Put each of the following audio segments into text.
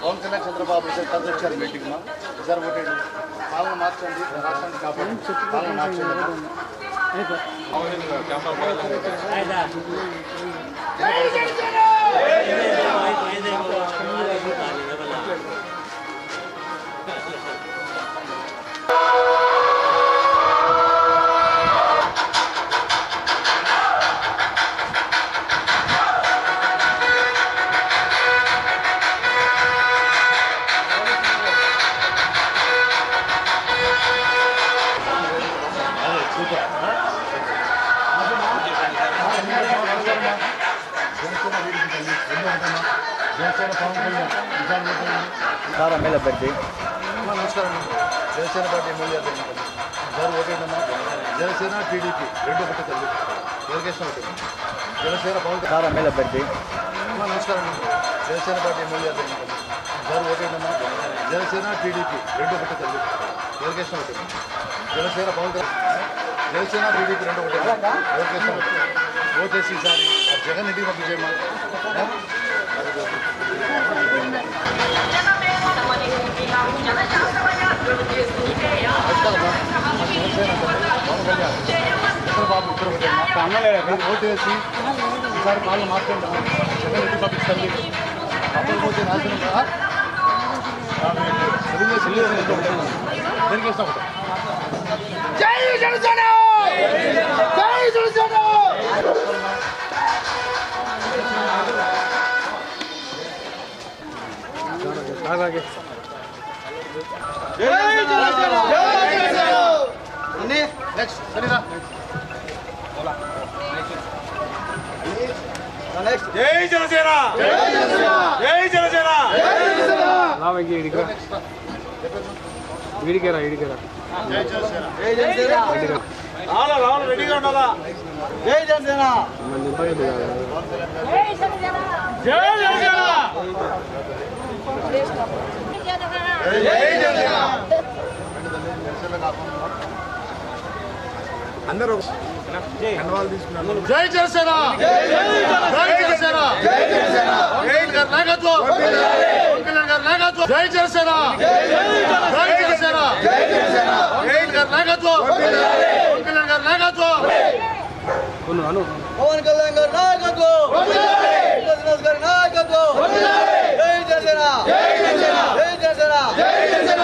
పవన్ కళ్యాణ్ చంద్రబాబు కలిసి వచ్చారు మీటింగ్ మా ఇద్దరు ఒకటి పాలన మార్చండి రాష్ట్రాన్ని కాపాడండి పాలన మార్చండి జనసేన పవన్ కళ్యాణ్ నిజాన్ని చెప్పండి. సార్ ఎమ్మెల్యే అభ్యర్థి అమ్మా, నమస్కారం జనసేన పార్టీ ఎమ్మెల్యే అభ్యర్థి గారు ఓటేనమ్మా జనసేన టీడీపీ రెండు ఒకటి తల్లి వెంకటేశ్వరం ఒకటి జనసేన పవన్ కళ్యాణ్ సార్ ఎమ్మెల్యే అభ్యర్థి అమ్మా, నమస్కారం జనసేన పార్టీ ఎమ్మెల్యే అభ్యర్థి గారు ఓటేనమ్మా జనసేన టీడీపీ రెండు ఒకటి తల్లి వెంకటేశ్వరం ఒకటి జనసేన పవన్ కళ్యాణ్ జనసేన టీడీపీ రెండు ఒకటి వెంకటేశ్వరం ఒకటి ఓటేసి ఈసారి ఆ జగన్ ఇంటికి పంపించేయమ్మా జనమే మనమని ఊపినాం జనశాస్త్రయాత్రలు చేస్తుంటే ఈసారి పాలన మార్చండి జగన్ ఇంటికి అప్పుడు పోతే నాశనం తెలుగుదేశం జై జనసేన జై జనసేన. జై జనసేన. జై జనసేన. రావాలా రావాలా రెడీగా ఉండాలా? జై జనసేన. జై జనసేన. జై జనసేన జై జనసేన జై జనసేన నాయకత్వం నాయకత్వం జై జనసేన జై జనసేన నాయకత్వం నాయకత్వం పవన్ కళ్యాణ్ గారి నాయకత్వం శ్రీనివాస్ గారి నాయకత్వం జై జనసేన జై జనసేన జై జనసేన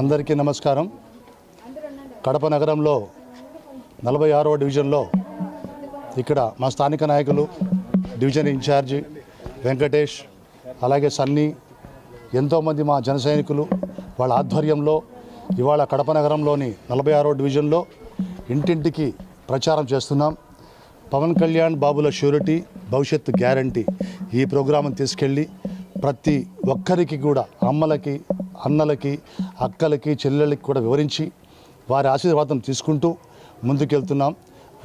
అందరికీ నమస్కారం. కడప నగరంలో నలభై ఆరవ డివిజన్లో ఇక్కడ మా స్థానిక నాయకులు డివిజన్ ఇన్ఛార్జి వెంకటేష్ అలాగే సన్నీ ఎంతోమంది మా జన సైనికులు వాళ్ళ ఆధ్వర్యంలో ఇవాళ కడప నగరంలోని నలభై ఆరో డివిజన్లో ఇంటింటికి ప్రచారం చేస్తున్నాం. పవన్ కళ్యాణ్ బాబుల షూరిటీ భవిష్యత్తు గ్యారంటీ ఈ ప్రోగ్రాంను తీసుకెళ్ళి ప్రతి ఒక్కరికి కూడా అమ్మలకి అన్నలకి అక్కలకి చెల్లెళ్ళకి కూడా వివరించి వారి ఆశీర్వాదం తీసుకుంటూ ముందుకెళ్తున్నాం.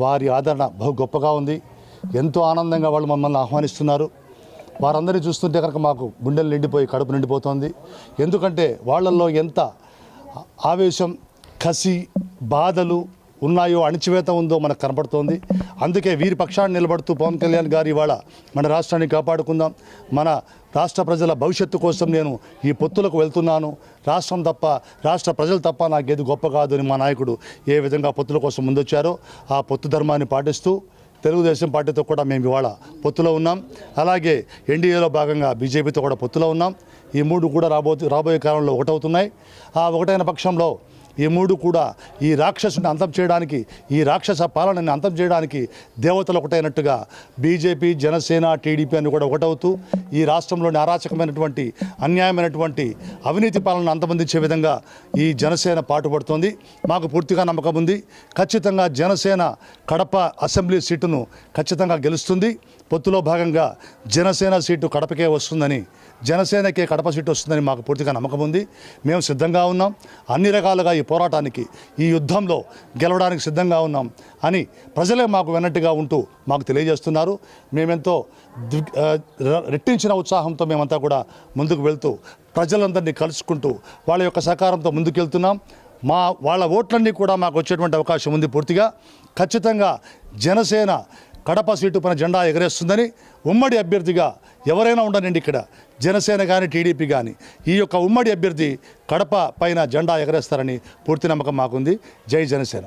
వారి ఆదరణ బహు గొప్పగా ఉంది. ఎంతో ఆనందంగా వాళ్ళు మమ్మల్ని ఆహ్వానిస్తున్నారు. వారందరినీ చూస్తుంటే కనుక మాకు గుండెలు నిండిపోయి కడుపు నిండిపోతుంది. ఎందుకంటే వాళ్ళల్లో ఎంత ఆవేశం కసి బాధలు ఉన్నాయో అణిచివేత ఉందో మనకు కనపడుతోంది. అందుకే వీరి పక్షాన్ని నిలబడుతూ పవన్ కళ్యాణ్ గారు ఇవాళ మన రాష్ట్రాన్ని కాపాడుకుందాం. మన రాష్ట్ర ప్రజల భవిష్యత్తు కోసం నేను ఈ పొత్తులకు వెళ్తున్నాను. రాష్ట్రం తప్ప రాష్ట్ర ప్రజలు తప్ప నాకు ఏది గొప్ప కాదు అని మా నాయకుడు ఏ విధంగా పొత్తుల కోసం ముందొచ్చారో ఆ పొత్తు ధర్మాన్ని పాటిస్తూ తెలుగుదేశం పార్టీతో కూడా మేము ఇవాళ పొత్తులో ఉన్నాం. అలాగే ఎన్డీఏలో భాగంగా బీజేపీతో కూడా పొత్తులో ఉన్నాం. ఈ మూడు కూడా రాబో రాబోయే కాలంలో ఒకటవుతున్నాయి. ఆ ఒకటైన పక్షంలో ఈ మూడు కూడా ఈ రాక్షసుని అంతం చేయడానికి ఈ రాక్షస పాలనని అంతం చేయడానికి దేవతలు ఒకటైనట్టుగా బీజేపీ జనసేన టీడీపీ అని కూడా ఒకటవుతూ ఈ రాష్ట్రంలోని అరాచకమైనటువంటి అన్యాయమైనటువంటి అవినీతి పాలనను అంతమందించే విధంగా ఈ జనసేన పాటుపడుతోంది. మాకు పూర్తిగా నమ్మకం ఉంది. ఖచ్చితంగా జనసేన కడప అసెంబ్లీ సీటును ఖచ్చితంగా గెలుస్తుంది. పొత్తులో భాగంగా జనసేన సీటు కడపకే వస్తుందని జనసేనకే కడప సీటు వస్తుందని మాకు పూర్తిగా నమ్మకం ఉంది. మేము సిద్ధంగా ఉన్నాం. అన్ని రకాలుగా ఈ పోరాటానికి ఈ యుద్ధంలో గెలవడానికి సిద్ధంగా ఉన్నాం అని ప్రజలే మాకు వెన్నట్టుగా ఉంటూ మాకు తెలియజేస్తున్నారు. మేమెంతో రెట్టించిన ఉత్సాహంతో మేమంతా కూడా ముందుకు వెళ్తూ ప్రజలందరినీ కలుసుకుంటూ వాళ్ళ యొక్క సహకారంతో ముందుకెళ్తున్నాం. మా వాళ్ళ ఓట్లన్నీ కూడా మాకు వచ్చేటువంటి అవకాశం ఉంది పూర్తిగా. ఖచ్చితంగా జనసేన కడప సీటు పైన జెండా ఎగరేస్తుందని ఉమ్మడి అభ్యర్థిగా ఎవరైనా ఉండనండి ఇక్కడ. జనసేన కానీ టీడీపీ కానీ ఈ యొక్క ఉమ్మడి అభ్యర్థి కడప పైన జెండా ఎగరేస్తారని పూర్తి నమ్మకం మాకుంది. జై జనసేన.